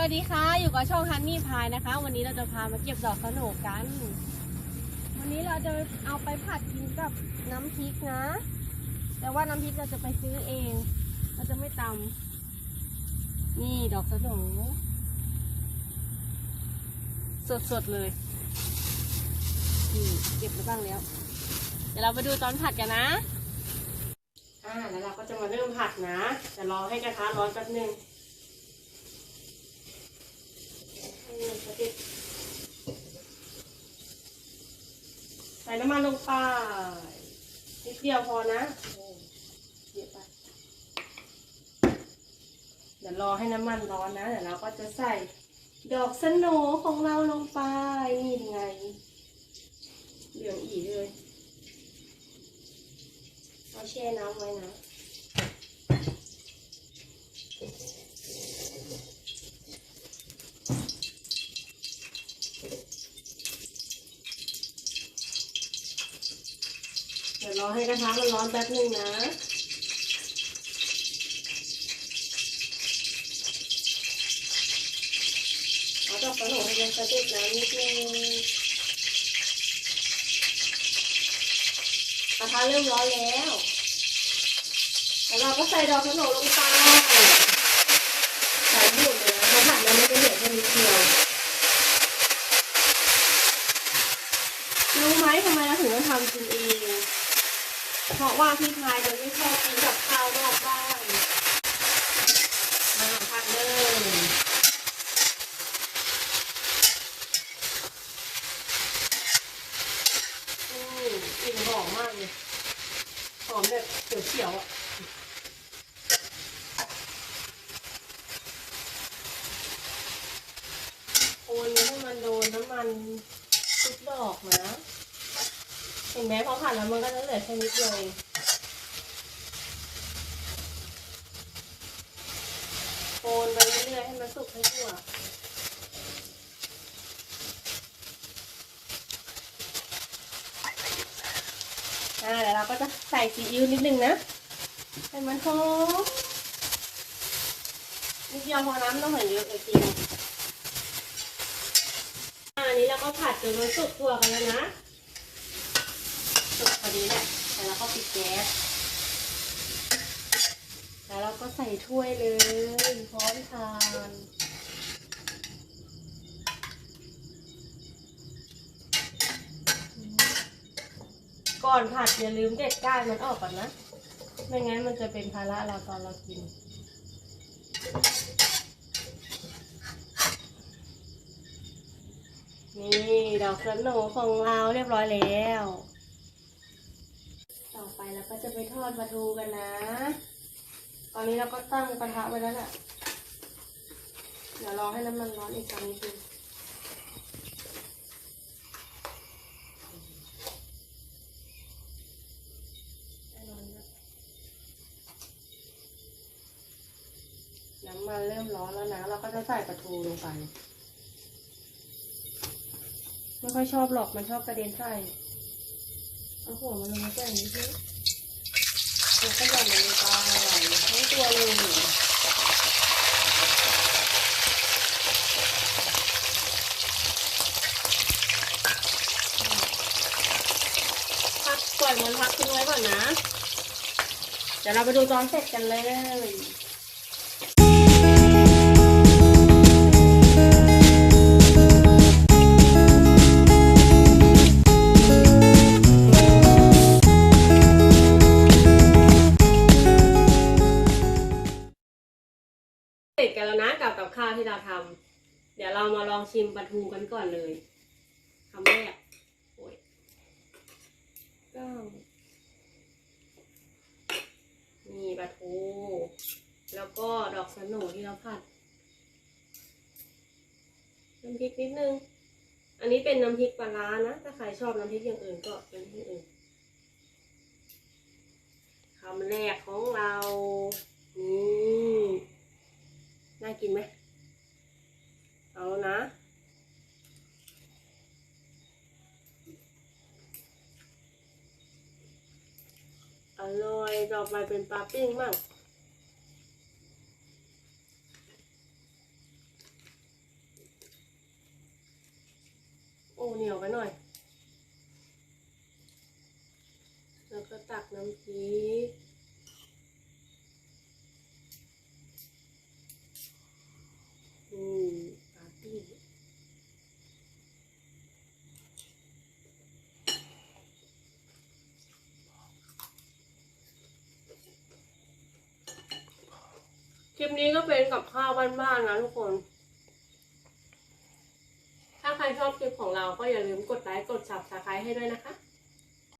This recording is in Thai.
วัสดีค่ะ อยู่กับช่องฮันนี่พายนะคะ วันนี้เราจะพามาเก็บดอกสโหนกัน วันนี้เราจะเอาไปผัดกินกับน้ำพริกนะ แต่ว่าน้ำพริกเราจะไปซื้อเอง เราจะไม่ตำนี่ดอกสโหนสดๆเลยนี่เก็บไปบ้างแล้ว เดี๋ยวเราไปดูตอนผัดกันนะอ่าแล้วเราก็จะมาเริ่มผัดนะ แต่รอให้กระทะร้อนแป๊บนึง ใส่น้ำมันลงไปนิดเดียวพอนะเยอะไปเดี๋ยวรอให้น้ำมันร้อนนะเดี๋ยวเราก็จะใส่ดอกสโหนของเราลงไปนี่ไงเหลืองอีเลย เอาแช่น้ำไว้นะ เดี๋ยวรอ ให้กระทะมันร้อนแป๊บนึงนะเอาดอกกระโหลกให้มันกระเด็ดน้ำนิดนึงกระทะเริ่มร้อนแล้วแล้วเราก็ใส่ดอกกระโหลกลงไปใส่หมดเลยนะเพราะผัดแล้วมันจะเหลือแค่นิดเดียวรู้ไหมทำไมเราถึงต้องทำกินเอง เพราะว่าพี่พายจะไม่ชอบกินกับข้าวนอกบ้านมาพักเลยอืมกลิ่นหอมมากเลยหอมแบบเขียวๆอะโอนให้มันโดนน้ำมันทุกดอกนะ เห็นไหมพอผ่านแล้วมันก็จะเหลือแค่นิดเดียวเองโอนไปเรื่อยๆให้มันสุกให้ทั่วอ่าเดี๋ยวเราก็จะใส่ซีอิ๊วนิดนึงนะให้มันหอมนิดเดียวพอน้ำต้องใส่เยอะเลยจริงอ่าอันนี้เราก็ผัดจนมันสุกทั่วกันแล้วนะ สุกพอดีแหละแล้วเราก็ปิดแก๊ส แล้วเราก็ ใส่ถ้วยเลย พร้อมทานก่อนผัดอย่าลืมเด็ดก้านมันออกก่อนนะ ไม่งั้นมันจะเป็นภาระเราตอนเรากิน นี่ดอกสโหนของเราเรียบร้อยแล้ว ต่อไปเราก็จะไปทอดปลาทูกันนะ ตอนนี้เราก็ตั้งกระทะไว้แล้วแหละเดี๋ยวรอให้น้ำมันร้อนอีกครั้งนึงได้ร้อนแล้วน้ำมันเริ่มร้อนแล้วนะ เราก็จะใส่ปลาทูลงไป ไม่ค่อยชอบหรอกมันชอบกระเด็นใส่เอาหัวมันลงมาใส่นิดนึงแล้วก็หย่อนมันลงไปทั้งตัวเลยพักปล่ อยมันพักทิ้งไว้ก่อนนะ เดี๋ยวเราไปดูตอนเสร็จกันเลยเสร็จกันแล้วนะกับกับข้าวที่เราทำเดี๋ยวเรามาลองชิมปลาทูกันก่อนเลยคำแรก ก็มีปลาทู แล้วก็ดอกสนูที่เราผัด น้ำพริกนิดนึง อันนี้เป็นน้ำพริกปลาร้านะ ถ้าใครชอบน้ำพริกอย่างอื่นก็เป็นที่อื่นคำแรกของเรา นี่ น่ากินไหม เอาแล้วนะ ต่อไปเป็นปลาปิ้งมากโอ้เหนียวไปหน่อย แล้วก็ตักน้ำพริก คลิปนี้ก็เป็นกับข้าวบ้านๆนะทุกคน ถ้าใครชอบคลิปของเราก็อย่าลืมกดไลค์กด subscribe ให้ด้วยนะคะ